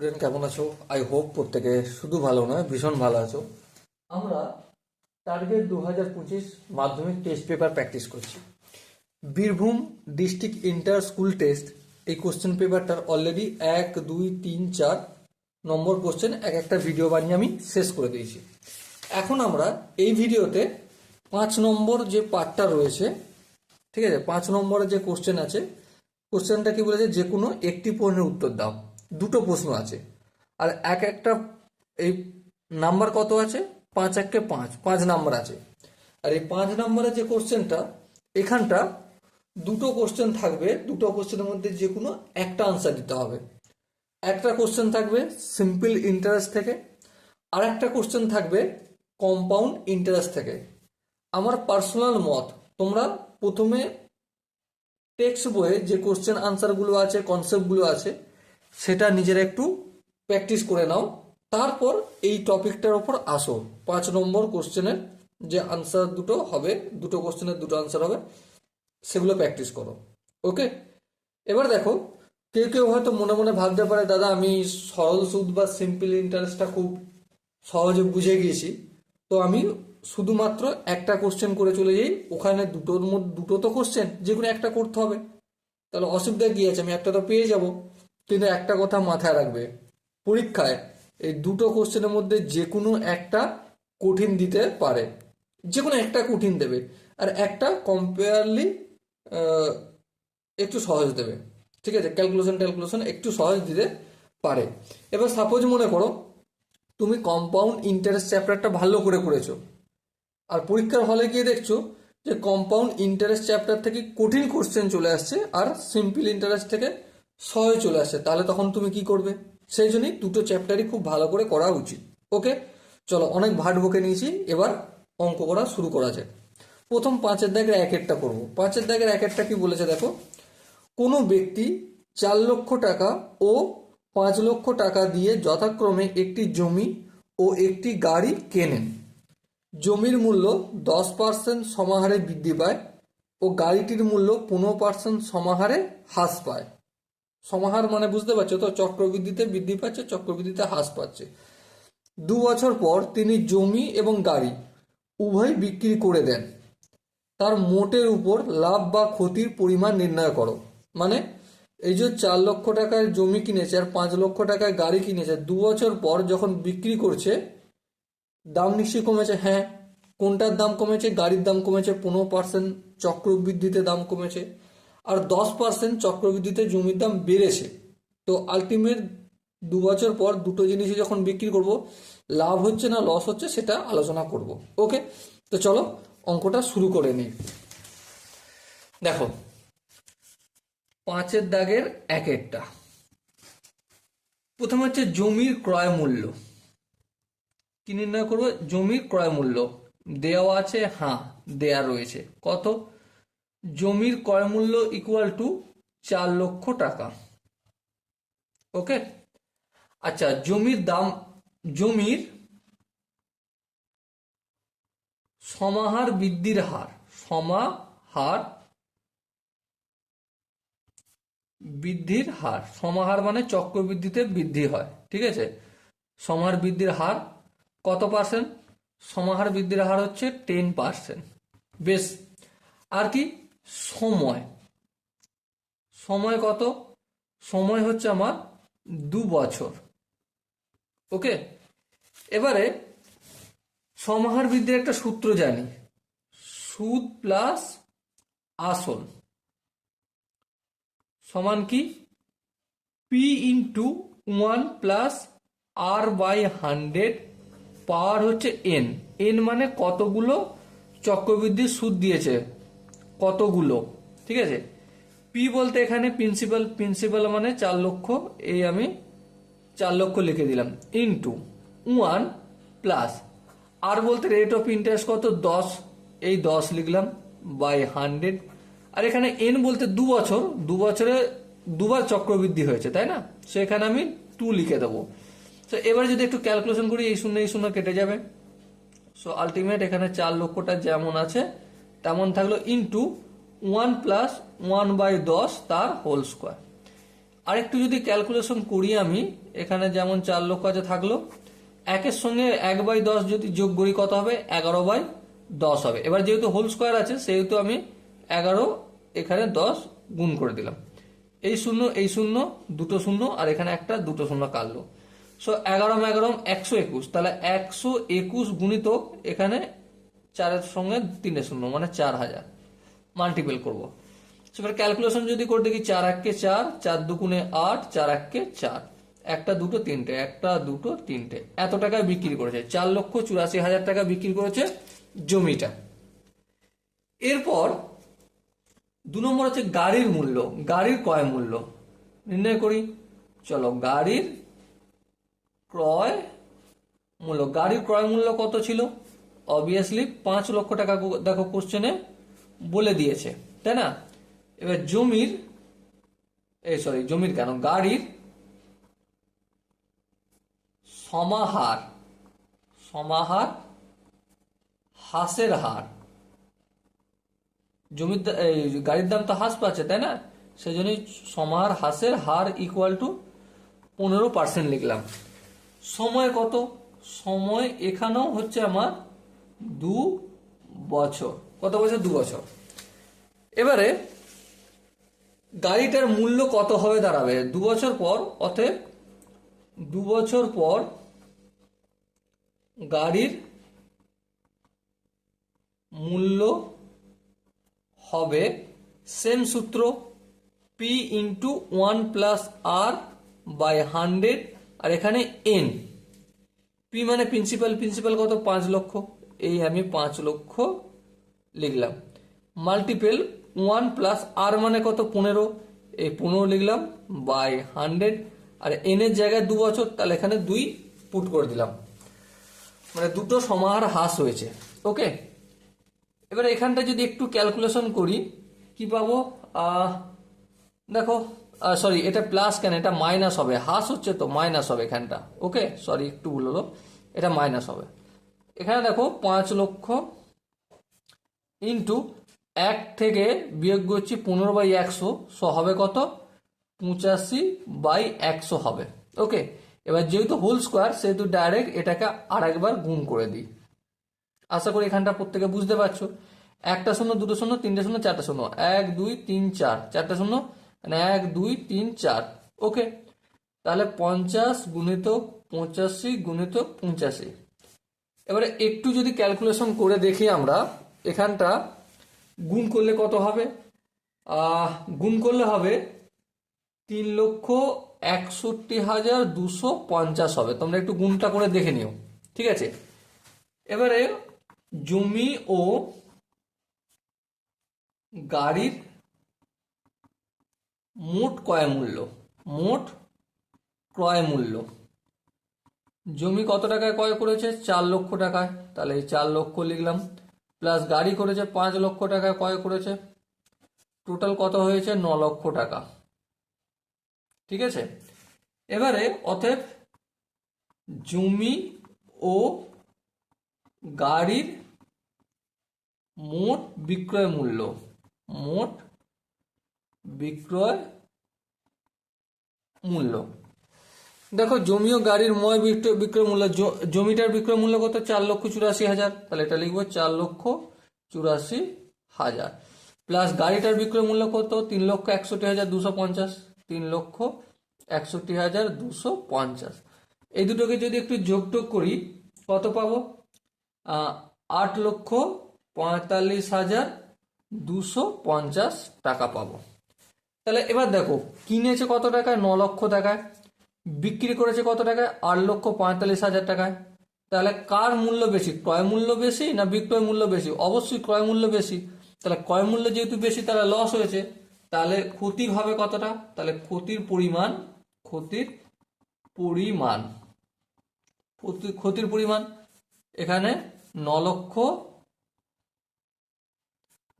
Student কেমন আছো? I hope প্রত্যেকে শুধু ভালো নয়, ভীষণ ভালো আছো। আমরা টার্গেট দু হাজার পঁচিশ মাধ্যমিক টেস্ট পেপার প্র্যাকটিস করছি। Birbhum district inter school test এই কোশ্চেন পেপারটার অলরেডি এক, দুই, তিন, চার নম্বর কোশ্চেন এক একটা ভিডিও বানিয়ে আমি শেষ করে দিয়েছি। এখন আমরা এই ভিডিওতে পাঁচ নম্বর যে পার্টটা রয়েছে, ঠিক আছে? পাঁচ নম্বরের যে কোশ্চেন আছে কোশ্চেনটা কি বলেছে? যে কোনো একটি প্রশ্নের উত্তর দাও। দুটো প্রশ্ন আছে। আর এক একটা এই নাম্বার কত আছে? পাঁচ এককে পাঁচ পাঁচ নাম্বার আছে। আর এই পাঁচ নম্বরের যে কোশ্চেনটা, এখানটা দুটো কোশ্চেন থাকবে, দুটো কোশ্চেনের মধ্যে যে কোনো একটা আনসার দিতে হবে। একটা কোশ্চেন থাকবে সিম্পল ইন্টারেস্ট থেকে, আর একটা কোশ্চেন থাকবে কম্পাউন্ড ইন্টারেস্ট থেকে। আমার পার্সোনাল মত, তোমরা প্রথমে টেক্সট বইয়ে যে কোশ্চেন আনসারগুলো আছে কনসেপ্টগুলো আছে সেটা নিজেরা একটু প্র্যাকটিস করে নাও। তারপর এই টপিকটার ওপর আসো। পাঁচ নম্বর কোশ্চেনের যে আনসার দুটো হবে, দুটো কোশ্চেনের দুটো আনসার হবে, সেগুলো প্র্যাকটিস করো। ওকে এবার দেখো, কেউ কেউ হয়তো মনে মনে ভাবতে পারে, দাদা, আমি সরল সুদ বা সিম্পল ইন্টারেস্টটা খুব সহজে বুঝে গিয়েছি। তো আমি শুধুমাত্র একটা কোশ্চেন করে চলে যাই। ওখানে দুটোর মধ্যে, দুটো তো কোশ্চেন যে কোনো একটা করতে হবে। তাহলে অসুবিধা আছে? আমি একটা তো পেয়ে যাব। কিন্তু একটা কথা মাথায় রাখবে, পরীক্ষায় এই দুটো কোশ্চেনের মধ্যে যে কোনো একটা কঠিন দিতে পারে যে কোনো একটা কঠিন দেবে, আর একটা কম্পেয়ারলি একটু সহজ দেবে, ঠিক আছে? ক্যালকুলেশন ট্যালকুলেশন একটু সহজ দিতে পারে। এবার সাপোজ মনে করো, তুমি কম্পাউন্ড ইন্টারেস্ট চ্যাপ্টারটা ভালো করে করেছ, আর পরীক্ষার হলে গিয়ে দেখছ যে কম্পাউন্ড ইন্টারেস্ট চ্যাপ্টার থেকে কঠিন কোশ্চেন চলে আসছে, আর সিম্পল ইন্টারেস্ট থেকে সহজ চলে আসে। তাহলে তখন তুমি কি করবে? সেই জন্যই দুটো চ্যাপ্টারই খুব ভালো করে করা উচিত। ওকে চলো, অনেক ভাট বকে নিয়েছি। এবার অঙ্ক করা শুরু করা যাক। প্রথম পাঁচের দাগের এক একটা করব। পাঁচের দাগের এক একটা কি বলেছে দেখো? কোনো ব্যক্তি চার লক্ষ টাকা ও পাঁচ লক্ষ টাকা দিয়ে যথাক্রমে একটি জমি ও একটি গাড়ি কেনেন। জমির মূল্য দশ পার্সেন্ট সমাহারে বৃদ্ধি পায় ও গাড়িটির মূল্য পনেরো পার্সেন্ট সমাহারে হ্রাস পায়। সমাহার মানে বুঝতে পারছ তো? চক্রবৃদ্ধিতে বৃদ্ধি পাচ্ছে, চক্রবৃদ্ধিতে হ্রাস পাচ্ছে। দু বছর পর তিনি জমি এবং গাড়ি উভয় বিক্রি করে দেন। তার মোটের উপর লাভ বা ক্ষতির পরিমাণ নির্ণয় করো। মানে এই যে চার লক্ষ টাকার জমি কিনেছে আর পাঁচ লক্ষ টাকায় গাড়ি কিনেছে, দু বছর পর যখন বিক্রি করছে, দাম নিশ্চয়ই কমেছে? হ্যাঁ। কোনটার দাম কমেছে? গাড়ির দাম কমেছে, পনেরো পার্সেন্ট। চক্রবৃদ্ধিতে দাম কমেছে। আর দশ পার্সেন্ট চক্রবৃদ্ধিতে জমির দাম বেড়েছে। তো আলটিমেট দু বছর পর দুটো জিনিসই যখন বিক্রি করব, লাভ হচ্ছে না লস হচ্ছে, সেটা আলোচনা করব। ওকে তো চলো, অঙ্কটা শুরু করে নিই। দেখো, পাঁচের দাগের এক একটা প্রথমে হচ্ছে জমির ক্রয় মূল্য। কি নির্ণয় করব? জমির ক্রয় মূল্য। দেওয়া আছে হ্যাঁ দেয়া রয়েছে। কত? জমির ক্রয় মূল্য ইকুয়াল টু চার লক্ষ টাকা। ওকে আচ্ছা জমির দাম, জমির সমাহার বৃদ্ধির হার, সমাহার বৃদ্ধির হার, সমাহার মানে চক্রবৃদ্ধিতে বৃদ্ধি হয়, ঠিক আছে? সমাহার বৃদ্ধির হার কত পার্সেন্ট সমাহার বৃদ্ধির হার হচ্ছে টেন পার্সেন্ট বেশ, আর কি? সময়। সময় কত? সময় হচ্ছে আমার দু বছর। ওকে এবারে সমাহার বৃদ্ধির একটা সূত্র জানি। সুদ প্লাস আসল। সমান কি? P into one plus R by hundred power হচ্ছে এন এন মানে কতগুলো চক্রবৃদ্ধির সুদ দিয়েছে? কতগুলো? ঠিক আছে? পি বলতে এখানে প্রিন্সিপাল প্রিন্সিপাল মানে চার লক্ষ এই আমি চার লক্ষ লিখে দিলাম। ইন্টু ওয়ান প্লাস আর বলতে রেট অফ ইন্টারেস্ট কত? দশ। এই দশ লিখলাম বাই হান্ড্রেড আর এখানে এন বলতে দু বছর। দু বছরে দুবার চক্রবৃদ্ধি হয়েছে, তাই না? সেখানে আমি টু লিখে দেবো। তো এবার যদি একটু ক্যালকুলেশন করি, এই শূন্য এই শূন্য কেটে যাবে। সো আলটিমেট এখানে চার লক্ষটা যেমন আছে তেমন থাকল into one plus one by দশ তার হোল স্কোয়ার আরেকটু যদি ক্যালকুলেশন করি আমি, এখানে যেমন চার লক্ষ আছে থাকল, একের সঙ্গে এক বাই দশ যদি যোগ করি কত হবে? এগারো বাই দশ হবে। এবার যেহেতু হোল স্কোয়ার আছে, সেহেতু আমি এগারো এখানে দশ গুণ করে দিলাম। এই শূন্য এই শূন্য, দুটো শূন্য, আর এখানে একটা, দুটো শূন্য কাটলো। সো এগারো এগারো একশো একুশ। তাহলে একশো একুশ গুণিত এখানে চারের সঙ্গে তিনটে শূন্য মানে চার হাজার। মাল্টিপেল করব। এবার ক্যালকুলেশন যদি করে দেখি, চার এককে চার চার দুগুণে আট, চার এককে চার। একটা, দুটো, তিনটে, একটা, দুটো, তিনটে। এত টাকায় বিক্রি করেছে। চার লক্ষ চুরাশি হাজার টাকা বিক্রি করেছে জমিটা। এরপর দু নম্বর হচ্ছে গাড়ির মূল্য। গাড়ির ক্রয় মূল্য। নির্ণয় করি। চলো, গাড়ির ক্রয় মূল্য। গাড়ির ক্রয় মূল্য কত ছিল? অবভিয়াসলি পাঁচ লক্ষ টাকা দেখো কোশ্চেনে বলে দিয়েছে, তাই না? এবার জমির, এই সরি জমির কেন? গাড়ির সমাহার সমাহার হাসের হার। জমির গাড়ির দাম তো হ্রাস পাচ্ছে, তাই না? সেই জন্যই সমাহার হাসের হার ইকুয়াল টু পনেরো পার্সেন্ট লিখলাম। সময় কত? সময় এখানেও হচ্ছে আমার দু বছর। কত বছর? দু বছর। এবারে গাড়িটার মূল্য কত হবে দাঁড়াবে? দু বছর পর, অতএব দু বছর পর গাড়ির মূল্য হবে সেম সূত্র P into one plus R by hundred আর এখানে এন পি মানে প্রিন্সিপাল প্রিন্সিপাল কত? পাঁচ লক্ষ। এই আমি পাঁচ লক্ষ লিখলাম। মাল্টিপেল ওয়ান প্লাস আর মানে কত? পনেরো। এই পনেরো লিখলাম বাই হান্ড্রেড আর এন এর জায়গায় দু বছর, তাহলে এখানে দুই পুট করে দিলাম। মানে দুটো সমাহার হ্রাস হয়েছে। ওকে এবার এখানটা যদি একটু ক্যালকুলেশন করি, কি পাবো? দেখো সরি এটা প্লাস কেন? এটা মাইনাস হবে। হ্রাস হচ্ছে তো মাইনাস হবে এখানটা। ওকে সরি একটু ভুল হলো। এটা মাইনাস হবে। এখানে দেখো পাঁচ লক্ষ ইন্টু এক থেকে বিয়োগ করছি পনেরো বাই একশো, সো হবে কত? পঁচাশি বাই একশো হবে। ওকে, এবার যেহেতু হোল স্কোয়ার সেহেতু ডাইরেক্ট এটাকে আরেকবার গুণ করে দিই। আশা করি এখানটা প্রত্যেকে বুঝতে পারছ। একটা শূন্য, দুটো শূন্য, তিনটে শূন্য, চারটা শূন্য। এক, দুই, তিন, চার। চারটা শূন্য মানে এক, দুই, তিন, চার। ওকে, তাহলে পঞ্চাশ গুণিত পঁচাশি গুণিত পঁচাশি। এবারে একটু যদি ক্যালকুলেশন করে দেখি আমরা, এখানটা গুণ করলে কত হবে? গুণ করলে হবে তিন লক্ষ একষট্টি হাজার দুশো পঞ্চাশ হবে। তোমরা একটু গুণটা করে দেখে নিও, ঠিক আছে? এবারে জমি ও গাড়ির মোট ক্রয় মূল্য, মোট ক্রয় মূল্য। জমি কত টাকায় ক্রয় করেছে? চার লক্ষ টাকায়। তাহলে এই চার লক্ষ লিখলাম। প্লাস গাড়ি করেছে, পাঁচ লক্ষ টাকায় ক্রয় করেছে। টোটাল কত হয়েছে? ন লক্ষ টাকা। ঠিক আছে? এবারে অতএব জমি ও গাড়ির মোট বিক্রয় মূল্য। মোট বিক্রয় মূল্য। দেখো জমি ও গাড়ির ময় বিক্রয় মূল্য জমিটার বিক্রয় মূল্য কত? চার লক্ষ চুরাশি হাজার। তাহলে এটা লিখব, চার লক্ষ চুরাশি হাজার। প্লাস গাড়িটার বিক্রয় মূল্য কত? তিন লক্ষ একষট্টি হাজার দুশো পঞ্চাশ। তিন লক্ষ একষট্টি হাজার দুশো পঞ্চাশ। এই দুটোকে যদি একটু যোগ টোগ করি, কত পাবো? আট লক্ষ পঁয়তাল্লিশ হাজার দুশো পঞ্চাশ টাকা পাবো। তাহলে এবার দেখো, কিনেছে কত টাকায়? ন লক্ষ টাকায়। বিক্রি করেছে কত টাকায়? আট লক্ষ পঁয়তাল্লিশ হাজার টাকায়। তাহলে কার মূল্য বেশি? ক্রয় মূল্য বেশি না বিক্রয় মূল্য বেশি? অবশ্যই ক্রয় মূল্য বেশি। তাহলে ক্রয় মূল্য যেহেতু বেশি, তাহলে লস হয়েছে। তাহলে ক্ষতি হবে কতটা? তাহলে ক্ষতির পরিমাণ ক্ষতির পরিমাণ। ক্ষতির পরিমাণ এখানে ন লক্ষ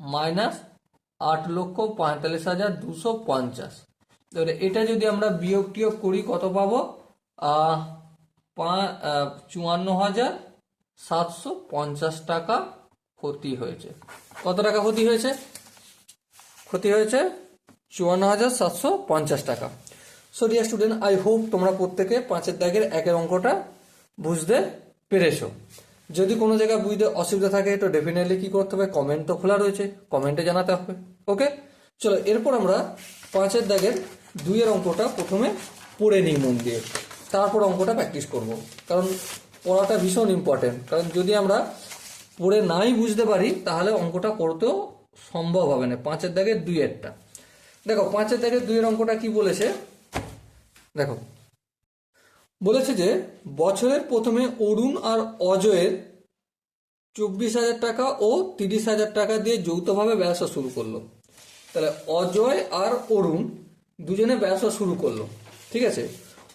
মাইনাস আট লক্ষ পঁয়তাল্লিশ হাজার দুশো পঞ্চাশ। এবারে এটা যদি আমরা বিয়োগ টিয়োগ করি, কত পাবো? চুয়ান্ন হাজার সাতশো পঞ্চাশ টাকা ক্ষতি হয়েছে। কত টাকা ক্ষতি হয়েছে? ক্ষতি হয়েছে চুয়ান্ন হাজার সাতশো পঞ্চাশ টাকা। So dear student I hope তোমরা প্রত্যেকে পাঁচের দাগের একের অঙ্কটা বুঝতে পেরেছ। যদি কোনো জায়গায় বুঝতে অসুবিধা থাকে, তো ডেফিনেটলি কি করতে হবে? কমেন্ট তো খোলা রয়েছে কমেন্টে জানাতে হবে। ওকে চলো, এরপর আমরা পাঁচের দাগের দুইয়ের অঙ্কটা প্রথমে পড়ে নিই মন দিয়ে। তারপর অঙ্কটা প্র্যাকটিস করব। কারণ পড়াটা ভীষণ ইম্পর্টেন্ট কারণ যদি আমরা পড়ে নাই বুঝতে পারি, তাহলে অঙ্কটা করতেও সম্ভব হবে না। পাঁচের দাগের দুইয়েরটা। দেখো, পাঁচের দাগের দুইয়ের অঙ্কটা কি বলেছে? দেখো, বলেছে যে বছরের প্রথমে অরুণ আর অজয়ের চব্বিশ হাজার টাকা ও তিরিশ হাজার টাকা দিয়ে যৌথভাবে ব্যবসা শুরু করল। তাহলে অজয় আর অরুণ দুজনে ব্যবসা শুরু করল, ঠিক আছে?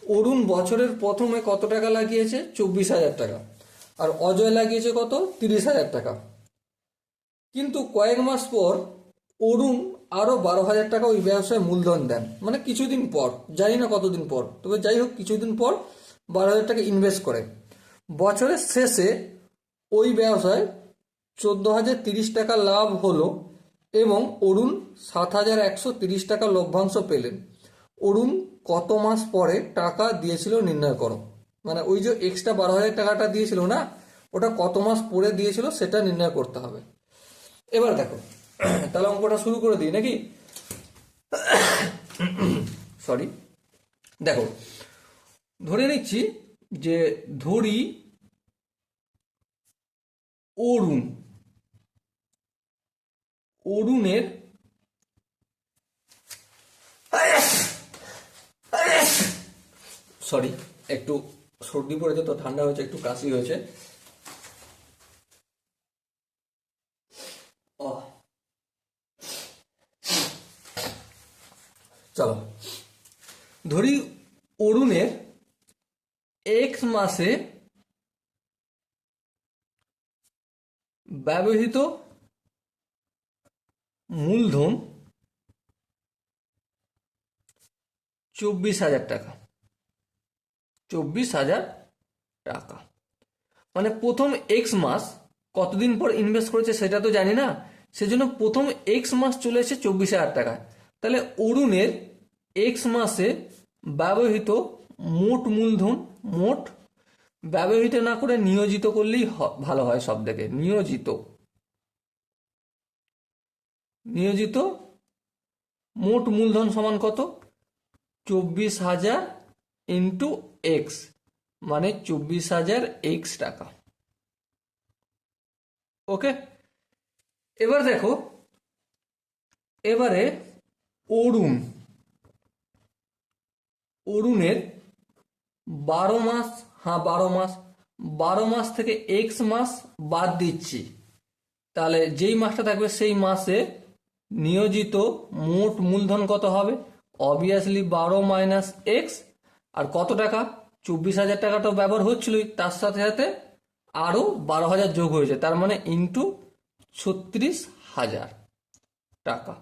অরুণ বছরের প্রথমে কত টাকা লাগিয়েছে? চব্বিশ হাজার টাকা। আর অজয় লাগিয়েছে কত? তিরিশ হাজার টাকা। কিন্তু কয়েক মাস পর অরুণ আরও বারো হাজার টাকা ওই ব্যবসায় মূলধন দেন। মানে কিছুদিন পর, জানি না কতদিন পর। তবে যাই হোক, কিছুদিন পর বারো হাজার টাকা ইনভেস্ট করে। বছরের শেষে ওই ব্যবসায় চোদ্দ হাজার তিরিশ টাকা লাভ হলো এবং অরুণ সাত হাজার একশো তিরিশ টাকা লভ্যাংশ পেলেন। অরুণ কত মাস পরে টাকা দিয়েছিল নির্ণয় করো। মানে ওই যে এক্সট্রা বারো হাজার টাকাটা দিয়েছিল না, ওটা কত মাস পরে দিয়েছিল সেটা নির্ণয় করতে হবে। এবার দেখো, তাহলে অঙ্কটা শুরু করে দিই নাকি? সরি দেখো, ধরে নিচ্ছি যে ধরি অরুণ অরুণের সরি, একটু সর্দি পড়েছে তো, ঠান্ডা হয়েছে, একটু কাশি হয়েছে। চলো ধরি অরুণের এক্স মাসে ব্যবহৃত মূলধন চব্বিশ হাজার টাকা। চব্বিশ হাজার টাকা। মানে প্রথম এক্স মাস কতদিন পর ইনভেস্ট করেছে সেটা তো জানি না, সেজন্য প্রথম এক্স মাস চলে এসেছে চব্বিশ হাজার টাকা। তাহলে অরুণের এক্স মাসে ব্যবহৃত মোট মূলধন, মোট ব্যবহৃত না করে নিয়োজিত করলেই ভালো হয় সব থেকে নিয়োজিত। নিয়োজিত মোট মূলধন সমান কত? চব্বিশ হাজার ইন্টু এক্স মানে চব্বিশ হাজার এক্স টাকা। ওকে? এবার দেখো, এবারে অরুণ। অরুণের বারো মাস হ্যাঁ বারো মাস বারো মাস থেকে এক্স মাস বাদ দিচ্ছি। তাহলে যেই মাসটা থাকবে সেই মাসে নিয়োজিত মোট মূলধন কত হবে? অবভিয়াসলি বারো মাইনাস এক্স আর কত টাকা? চব্বিশ হাজার টাকা তো ব্যবহার হচ্ছিলই। তার সাথে সাথে আরও বারো হাজার যোগ হয়েছে। তার মানে ইন্টু ছত্রিশ হাজার টাকা।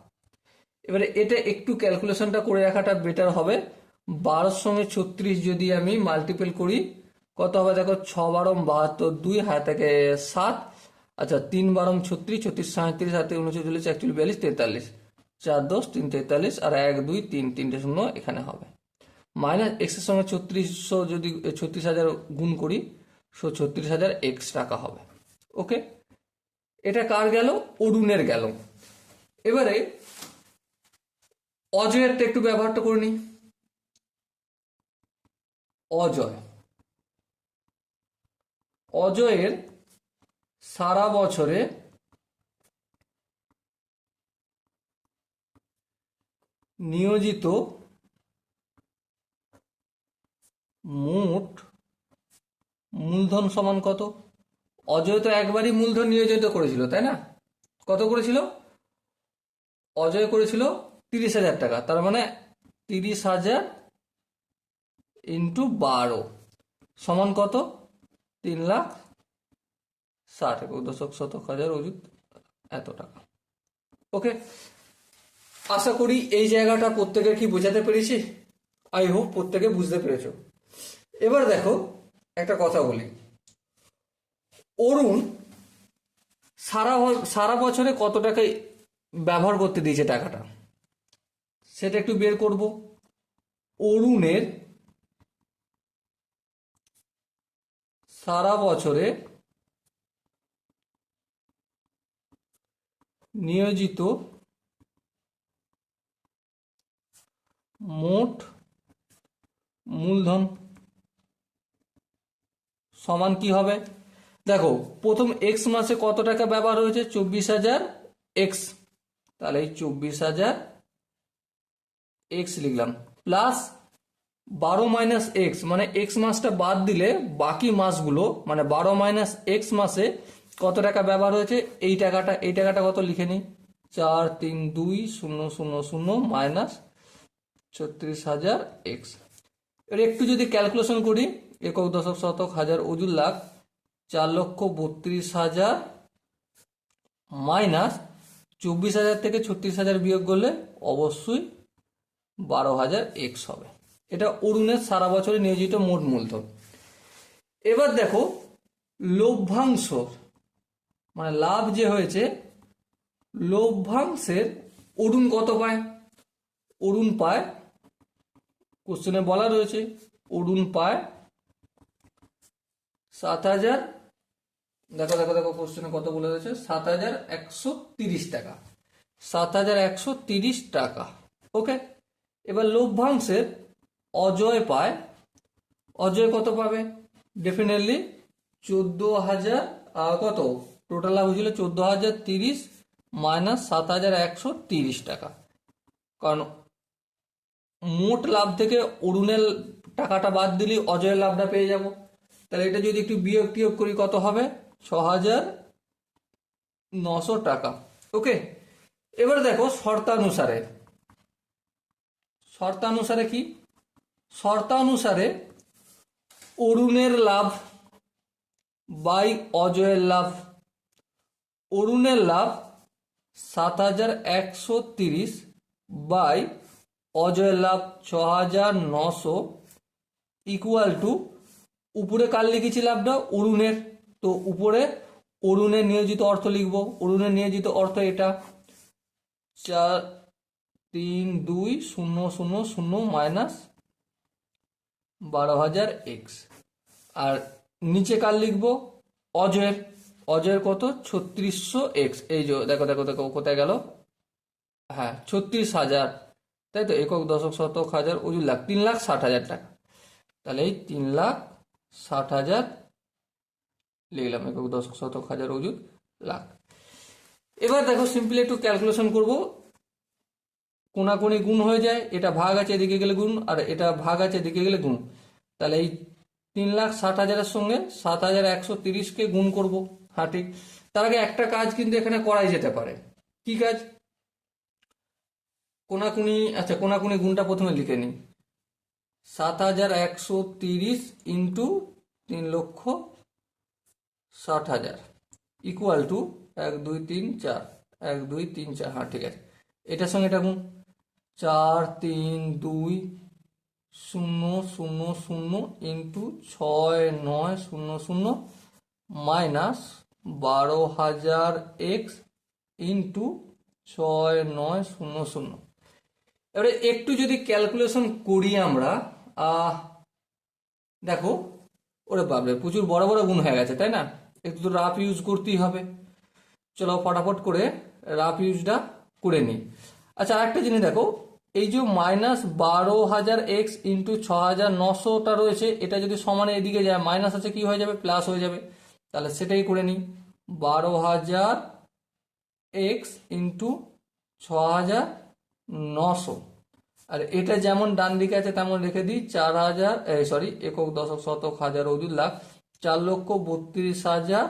এবারে এটা একটু ক্যালকুলেশনটা করে রাখাটা বেটার হবে। বারোর সঙ্গে ছত্রিশ যদি আমি মাল্টিপল করি, কত হবে? দেখো, ছ বারম বাহাত্তর দুই হায় থেকে সাত। আচ্ছা তিন বারম ছত্রিশ ছত্রিশ সাঁত্রিশ হাতে উনচল্লিশ, একচল্লিশ, বিয়াল্লিশ, তেতাল্লিশ। চার দশ, তিন তেতাল্লিশ, আর এক, দুই, তিন তিনটে শূন্য এখানে হবে। মাইনাস এক্সের সঙ্গে ছত্রিশশো যদি, ছত্রিশ হাজার গুণ করি, সো ছত্রিশ হাজার এক্স টাকা হবে। ওকে? এটা কার গেল? অরুণের গেল। এবারে, অজয়েরটা একটু ব্যবহারটা করে নিই। অজয়। অজয়ের সারা বছরে নিয়োজিত মোট মূলধন সমান কত? অজয় তো একবারই মূলধন নিয়োজিত করেছিল, তাই না? কত করেছিল? অজয় করেছিল তিরিশ হাজার টাকা, তার মানে তিরিশ হাজার ইন্টু বারো, সমান কত? তিন লাখ ষাট একক দশক শতক হাজার অযুত এত টাকা ওকে আশা করি এই জায়গাটা প্রত্যেকের কি বোঝাতে পেরেছি আই হোপ প্রত্যেকে বুঝতে পেরেছ এবার দেখো, একটা কথা বলি। অরুণ সারা সারা বছরে কত টাকা ব্যবহার করতে দিয়েছে টাকাটা? সেটা একটু বের করব। অরুণের সারা বছরে নিয়োজিত মোট মূলধন সমান কি হবে? দেখো, প্রথম এক্স মাসে কত টাকা ব্যবহার হয়েছে? চব্বিশ হাজার এক্স তাহলে এই চব্বিশ হাজার এক্স লিখলাম। প্লাস বারো মাইনাস এক্স মানে এক্স মাসটা বাদ দিলে বাকি মাসগুলো মানে বারো মাইনাস এক্স মাসে কত টাকা ব্যবহার হয়েছে? এই টাকাটা এই টাকাটা কত লিখে নিই? চার তিন দুই শূন্য শূন্য শূন্য মাইনাস ছত্রিশ হাজার এক্স। এবার একটু যদি ক্যালকুলেশন করি, একক দশক শতক হাজার অজুর লাখ চার লক্ষ বত্রিশ হাজার মাইনাস চব্বিশ হাজার থেকে ছত্রিশ হাজার বিয়োগ করলে অবশ্যই বারো হাজার এক্স হবে। এটা অরুণের সারা বছরে নিয়োজিত মোট মূলধন। এবার দেখো, লভ্যাংশ মানে লাভ যে হয়েছে, লভ্যাংশের অরুণ কত পায়? অরুণ পায় কোশ্চেনে বলা রয়েছে, অরুণ পায় সাত হাজার, দেখো দেখো দেখো কোশ্চেনে কত বলে রয়েছে? সাত হাজার একশো তিরিশ টাকা। সাত হাজার একশো তিরিশ টাকা ওকে এবার লভ্যাংশের অজয় পায়, অজয় কত পাবে? ডেফিনেটলি চোদ্দ হাজার কত? টোটাল লাভ হয়েছিল চোদ্দ হাজার তিরিশ মাইনাস সাত হাজার একশো তিরিশ টাকা। কারণ মোট লাভ থেকে অরুণের টাকাটা বাদ দিলেই অজয়ের লাভটা পেয়ে যাব। তাহলে এটা যদি একটু বিয়োগ টিয়োগ করি কত হবে? ছ হাজার নশো টাকা। ওকে এবার দেখো শর্তানুসারে। শর্তানুসারে কি? শর্তানুসারে অরুণের লাভ বাই অজয়ের লাভ অরুণের লাভ সাত হাজার একশো তিরিশ বাই অজয়ের লাভ ছ হাজার নশো ইকুয়াল টু উপরে কার লিখেছি লাভটা? অরুণের। তো উপরে অরুণের নিয়োজিত অর্থ লিখব। অরুণের নিয়োজিত অর্থ এটা। চার, তিন, দুই, শূন্য শূন্য শূন্য, মাইনাস বারো হাজার এক্স। আর নিচে কার লিখব? অজয়ের। অজয়ের কত? ছত্রিশশো এক্স এই যে, দেখো দেখো দেখো, কোথায় গেল? হ্যাঁ ছত্রিশ হাজার। তাই তো, একক দশক শতক হাজার ওজন লাখ, তিন লাখ ষাট হাজার টাকা। তাহলে এই তিন লাখ ষাট হাজার, লিখলাম একক দশক শতক হাজার ওজন লাখ। এবার দেখো সিম্পলি একটু ক্যালকুলেশন করব। কোনাকুনি গুণ হয়ে যায়, এটা ভাগ আছে এদিকে গেলে গুণ, আর এটা ভাগ আছে এদিকে গেলে গুণ। তাহলে এই তিন লাখ ষাট হাজারের সঙ্গে সাত হাজার একশো তিরিশকে গুণ করব। হ্যাঁ ঠিক তার আগে একটা কাজ কিন্তু এখানে করাই যেতে পারে। কি কাজ? কোনাকুনি আচ্ছা কোনাকুনি গুণটা প্রথমে লিখে নিই। সাত হাজার একশো তিরিশ ইন্টু তিন লক্ষ ষাট হাজার। ইকুয়াল টু এক, দুই, তিন, চার। এক, দুই, তিন, চার। হ্যাঁ ঠিক আছে। এটার সঙ্গে এটা গুণ। চার, তিন, দুই, শূন্য শূন্য শূন্য ইন্টু ছয়, নয়, শূন্য শূন্য মাইনাস বারো হাজার এক্স ইন্টু ছয় নয় শূন্য শূন্য। এবারে একটু যদি ক্যালকুলেশন করি আমরা দেখো, ওরে বাবরে প্রচুর বড় বড় গুণ হয়ে গেছে, তাই না? একটু তো রাফ ইউজ করতেই হবে। চলো ফটাফট করে রাফ ইউজটা করে নিই। আচ্ছা আরেকটা জিনিস দেখো, এই যে মাইনাস বারো হাজার এক্স ইন্টু ছ হাজার নশোটা রয়েছে, এটা যদি সমানে এদিকে যায় মাইনাস আছে কি হয়ে যাবে? প্লাস হয়ে যাবে। তাহলে সেটাই করে নিই। বারো হাজার এক্স ইন্টু ছ হাজার নশো। আর এটা যেমন ডান দিকে আছে, তেমন রেখে দিই। চার হাজার সরি একক দশক শতক হাজার অজুর লাখ চার লক্ষ বত্রিশ হাজার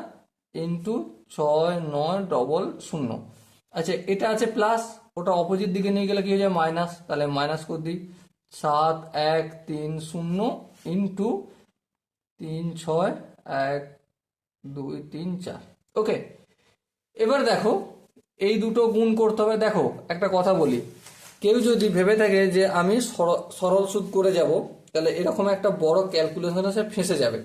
ইন্টু ছয় নয় ডবল শূন্য। আচ্ছা এটা আছে প্লাস ওটা অপোজিট দিকে নিয়ে গেলে কি হয়ে যায়? মাইনাস তাহলে মাইনাস করে দিই। সাত, এক, তিন, শূন্য ইন্টু তিন, ছয়, এক দুই, তিন, চার। ওকে এবার দেখো, এই দুটো গুণ করতে হবে। দেখো, একটা কথা বলি। কেউ যদি ভেবে থাকে যে আমি সর- সরল সুদ করে যাব, তাহলে এরকম একটা বড় ক্যালকুলেশনে সে ফেঁসে যাবে।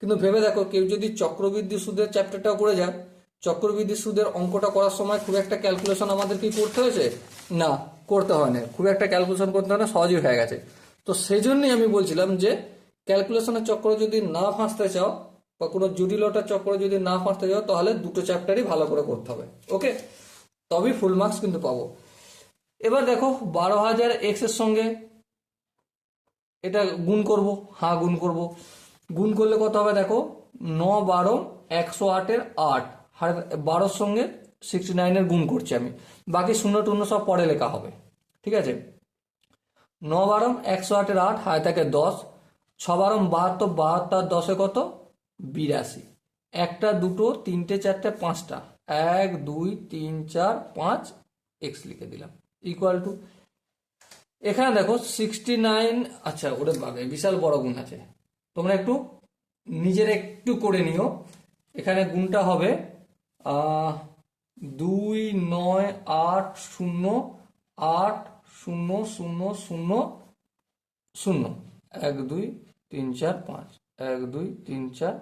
কিন্তু ভেবে দেখো, কেউ যদি চক্রবৃদ্ধি সুদের চ্যাপ্টারটাও করে যায়, চক্রবৃদ্ধি সুদের অঙ্কটা করার সময় খুব একটা ক্যালকুলেশন আমাদের কি করতে হয়েছে? না, করতে হয় না। খুব একটা ক্যালকুলেশন করতে হয় না, সহজই হয়ে গেছে। তো সেই জন্যই আমি বলছিলাম যে ক্যালকুলেশনের চক্র যদি না ফাঁসতে চাও বা কোনো জটিলতার চক্র যদি না ফাঁসতে যাও, তাহলে দুটো চ্যাপ্টারই ভালো করে করতে হবে ওকে তবেই ফুল মার্কস কিন্তু পাবো। এবার দেখো, বারো হাজার এক্সের সঙ্গে এটা গুণ করব হ্যাঁ গুণ করব। গুণ করলে কত হবে দেখো, ন বারো একশো আটের আট বারোর সঙ্গে সিক্সটি নাইনের গুণ করছি আমি। বাকি শূন্য টূন্য সব পরে লেখা হবে, ঠিক আছে? ন বারম একশো আটের আট, হায় থাকে দশ। ছ বারম বাহাত্তর বাহাত্তর দশে কত? বিরাশি। একটা, দুটো, তিনটে, চারটে, পাঁচটা। এক, দুই, তিন, চার, পাঁচ এক্স লিখে দিলাম। ইকুয়াল টু এখানে দেখো সিক্সটি নাইন আচ্ছা ওরে বাবা বিশাল বড় গুণ আছে। তোমরা একটু নিজের একটু করে নিও। এখানে গুণটা হবে দুই, নয়, আট, শূন্য আট, শূন্য শূন্য শূন্য শূন্য। এক, দুই, তিন, চার, পাঁচ। এক, দুই, তিন, চার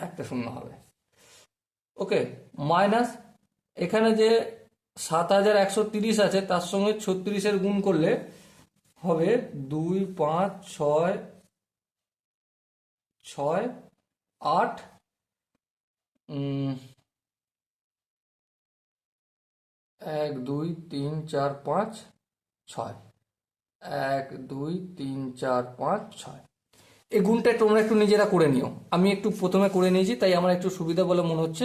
একটা শূন্য হবে। ওকে মাইনাস এখানে যে সাত হাজার একশো তিরিশ আছে, তার সঙ্গে ছত্রিশের গুণ করলে হবে দুই, পাঁচ, ছয় ছয়, আট এক, দুই, তিন, চার, পাঁচ, ছয়। এক, দুই, তিন, চার, পাঁচ, ছয়। এই গুণটা তোমরা একটু নিজেরা করে নিও। আমি একটু প্রথমে করে নিয়েছি, তাই আমার একটু সুবিধা বলে মনে হচ্ছে।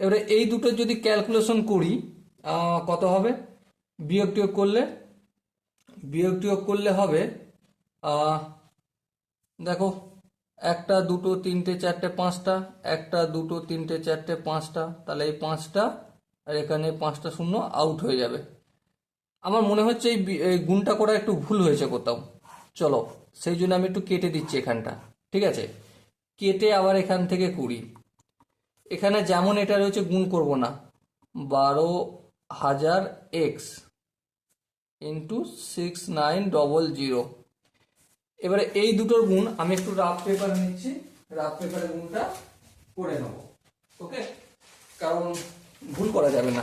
এবারে এই দুটো যদি ক্যালকুলেশন করি কত হবে? বিয়োগ টিয়োগ করলে, বিয়োগ টিয়োগ করলে হবে দেখো, একটা, দুটো, তিনটে, চারটে, পাঁচটা, একটা, দুটো, তিনটে, চারটে, পাঁচটা, তাহলে এই পাঁচটা, আর এখানে পাঁচটা শূন্য আউট হয়ে যাবে। আমার মনে হচ্ছে এই এই গুণটা করা একটু ভুল হয়েছে কোথাও। চলো। সেই জন্য আমি একটু কেটে দিচ্ছি এখানটা, ঠিক আছে? কেটে আবার এখান থেকে কুড়ি। এখানে যেমন এটা রয়েছে, গুণ করব না। বারো হাজার X into six nine double zero এবারে এই দুটোর গুণ আমি একটু রাফ পেপার নিচ্ছি। রাফ পেপারের গুণটা করে নেব, ওকে? কারণ ভুল করা যাবে না।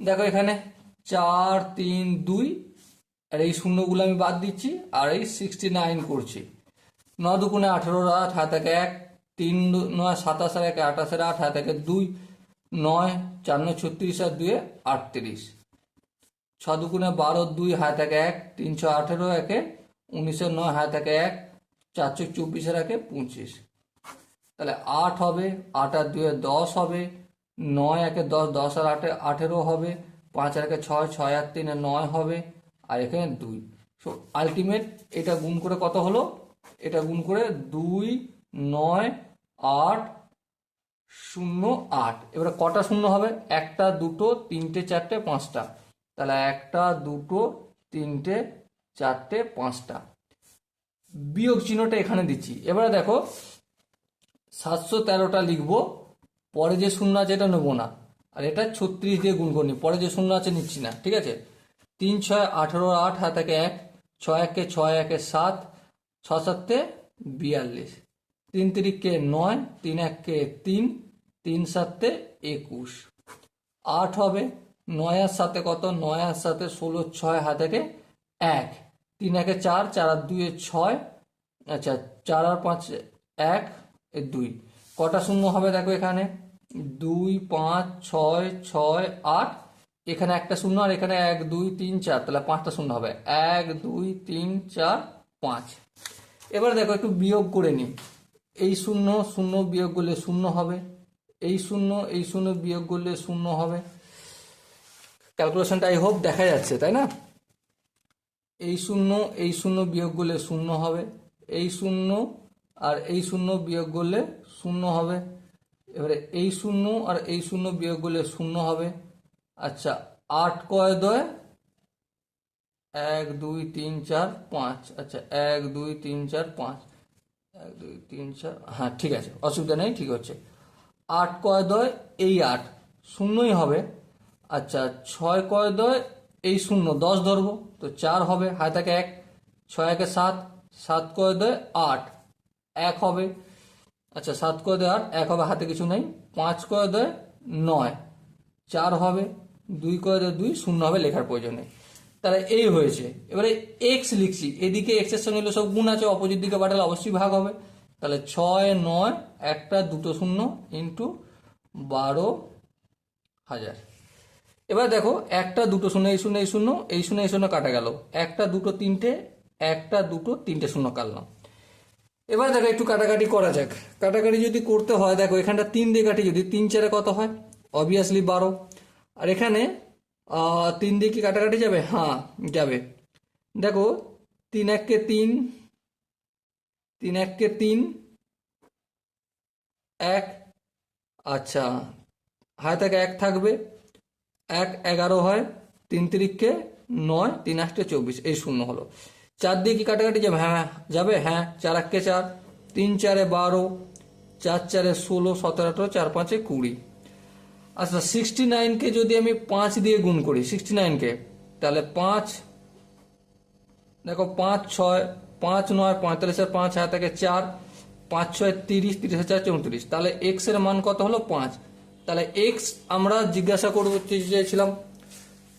দেখো এখানে চার, তিন, দুই আর এই শূন্যগুলো আমি বাদ দিচ্ছি, আর এই সিক্সটি নাইন করছি। ন দুগুণে আঠেরো আট হাত একে তিন নয় সাতাশ আর একে আঠাশের আট হাত একে দুই, নয় চার নয় ছত্রিশ আর দুয়ে আটত্রিশ। ছ দুগুণে বারো দুই হাত একে এক, তিন তিনশো আঠেরো একে উনিশের নয় হাত একে এক চারশো চব্বিশের একে পঁচিশ। তাহলে আট হবে, আট আর দুয়ে দশ হবে, নয় একে দশ দশ আর আটে আঠেরো হবে, পাঁচ আর একে ছয় ছয় আর তিনে নয় হবে আর এখানে দুই। সো আলটিমেট এটা গুণ করে কত হলো? এটা গুণ করে দুই, নয়, আট, শূন্য, আট। এবারে কটা শূন্য হবে? একটা, দুটো, তিনটে, চারটে, পাঁচটা। তাহলে একটা, দুটো, তিনটে, চারটে, পাঁচটা। বিয়োগ চিহ্নটা এখানে দিচ্ছি। এবারে দেখো, সাতশো তেরোটা লিখব। পরে যে শূন্য আছে এটা নেব না। আর এটা ছত্রিশ দিয়ে গুণ করনি পরে যে শূন্য আছে নিচ্ছি না। ঠিক আছে? তিন ছয় আঠেরো আট হাত একে এক ছয় একে ছয় একে সাত, ছ সাতে বিয়াল্লিশ। তিন তিরিককে নয়, তিন এককে তিন তিন সাতে একুশ। আট হবে, নয় আর সাথে কত? নয় আর সাথে ষোলো, ছয় হাত একে এক। তিন একে চার চার আর দুয়ে ছয় আচ্ছা চার আর পাঁচ এক দুই। কটা শূন্য হবে দেখো এখানে? দুই, পাঁচ, ছয় ছয়, আট এখানে একটা শূন্য আর এখানে এক, দুই, তিন, চার, তাহলে পাঁচটা শূন্য হবে। এক, দুই, তিন, চার, পাঁচ। এবার দেখো, একটু বিয়োগ করে নিই। এই শূন্য শূন্য বিয়োগ করলে শূন্য হবে। এই শূন্য এই শূন্য বিয়োগ করলে শূন্য হবে। ক্যালকুলেশনটা আই হোপ দেখা যাচ্ছে, তাই না? এই শূন্য এই শূন্য বিয়োগ করলে শূন্য হবে। এই শূন্য আর এই শূন্য বিয়োগ করলে শূন্য হবে। এবারে এই শূন্য আর এই শূন্য বিয়োগ করলে শূন্য হবে। আচ্ছা আট কয় দয়? এক, দুই, তিন, চার, পাঁচ। আচ্ছা এক, দুই, তিন, চার, পাঁচ। এক, দুই, তিন, চার হ্যাঁ ঠিক আছে, অসুবিধা নেই, ঠিক হচ্ছে আট কয় দয়? এই আট। শূন্যই হবে। আচ্ছা ছয় কয় দয়? এই শূন্য, দশ ধরবো। তো চার হবে, হায় থাকে এক। ছয় একে সাত সাত কয় দয়? আট। এক হবে। আচ্ছা সাত কয় দয় আট এক হবে, হাতে কিছু নেই। পাঁচ কয় দয়? নয়। চার হবে। দুই কয় দুই, শূন্য হবে লেখার প্রয়োজন তাহলে এই হয়েছে। এবারে এক্স লিখছি, এদিকে এক্সের সঙ্গে সব গুণ আছে, অপোজিট দিকে পাঠালে অবশ্যই ভাগ হবে। তাহলে ছয়, নয়, একটা, দুটো, শূন্য ইন্টু বারো হাজার। এবার দেখো, একটা, দুটো, শূন্য, এই শূন্য এই শূন্য এই শূন্য এই শূন্য কাটা গেল। একটা, দুটো, তিনটে, একটা, দুটো, তিনটে, শূন্য কাটলাম। এবার দেখো, একটু কাটাকাটি করা যাক। কাটাকাটি যদি করতে হয়, দেখো, এখানটা তিন দিয়ে কাটি, যদি তিন চারে কত হয়? অবভিয়াসলি বারো। আর এখানে তিন দিয়ে কি কাটাকাটি যাবে? হ্যাঁ যাবে। দেখো, তিন এককে তিন তিন এককে তিন, এক আচ্ছা হায় থেকে এক থাকবে। এক এগারো হয়, তিন তিরিখকে নয়, তিন আটকে চব্বিশ, এই শূন্য হলো। চার দিয়ে কি কাটাকাটি যাবে? হ্যাঁ যাবে। হ্যাঁ চার এককে চার, তিন চারে বারো, চার চারে ষোলো, সতেরো চার পাঁচে কুড়ি। আচ্ছা সিক্সটি নাইনকে যদি আমি পাঁচ দিয়ে গুণ করি সিক্সটি নাইনকে তাহলে পাঁচ, দেখো পাঁচ ছয়, পাঁচ নয় পঁয়তাল্লিশের পাঁচ হাজার থেকে চার, পাঁচ ছয় তিরিশ তিরিশ হাজার চৌত্রিশ, তাহলে এক্সের মান কত হলো পাঁচ, তাহলে এক্স আমরা জিজ্ঞাসা করব চেয়েছিলাম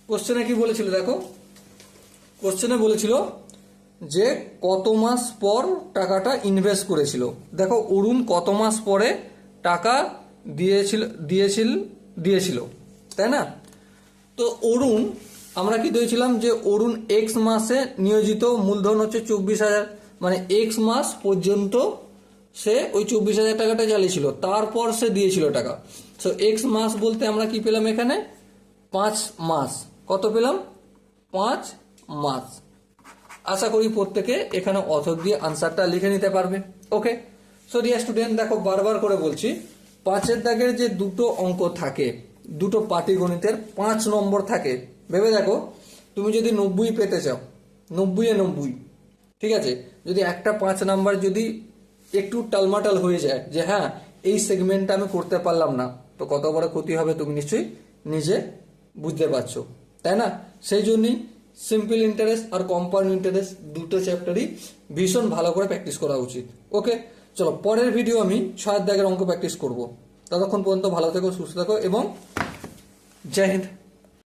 কোশ্চেনে কি বলেছিল দেখো কোশ্চেনে বলেছিল যে কত মাস পর টাকাটা ইনভেস্ট করেছিল, দেখো অরুণ কত মাস পরে টাকা দিয়েছিল দিয়েছিল দিয়েছিল, তাই না? তো অরুণ, আমরা কি দিয়েছিলাম যে অরুণ এক্স মাসে নিয়োজিত, মূলধন হচ্ছে চব্বিশ হাজার মানে এক্স মাস পর্যন্ত সে ওই চব্বিশ হাজার টাকাটা জ্বালিয়েছিল তারপর সে দিয়েছিল টাকা। সো এক্স মাস বলতে আমরা কি পেলাম এখানে? পাঁচ মাস। কত পেলাম? পাঁচ মাস। আশা করি প্রত্যেকে এখানে অথর দিয়ে আনসারটা লিখে নিতে পারবে। ওকে সো ডিয়ার স্টুডেন্ট দেখো বারবার করে বলছি পাঁচের দাগের যে দুটো অঙ্ক থাকে, দুটো পাটিগণিতের পাঁচ নম্বর থাকে। ভেবে দেখো, তুমি যদি নব্বই পেতে চাও নব্বই নব্বই, ঠিক আছে? যদি একটা পাঁচ নাম্বার যদি একটু টালমাটাল হয়ে যায় যে হ্যাঁ এই সেগমেন্টটা আমি করতে পারলাম না, তো কত বড় ক্ষতি হবে তুমি নিশ্চয়ই নিজে বুঝতে পারছ, তাই না? সেই জন্যই সিম্পল ইন্টারেস্ট আর কম্পাউন্ড ইন্টারেস্ট দুটো চ্যাপ্টারই ভীষণ ভালো করে প্র্যাকটিস করা উচিত ওকে চলো, পরের ভিডিও আমি ছয়ের দাগের অঙ্ক প্র্যাকটিস করব। ততক্ষণ পর্যন্ত ভালো থেকো, সুস্থ থাকো এবং জয় হিন্দ।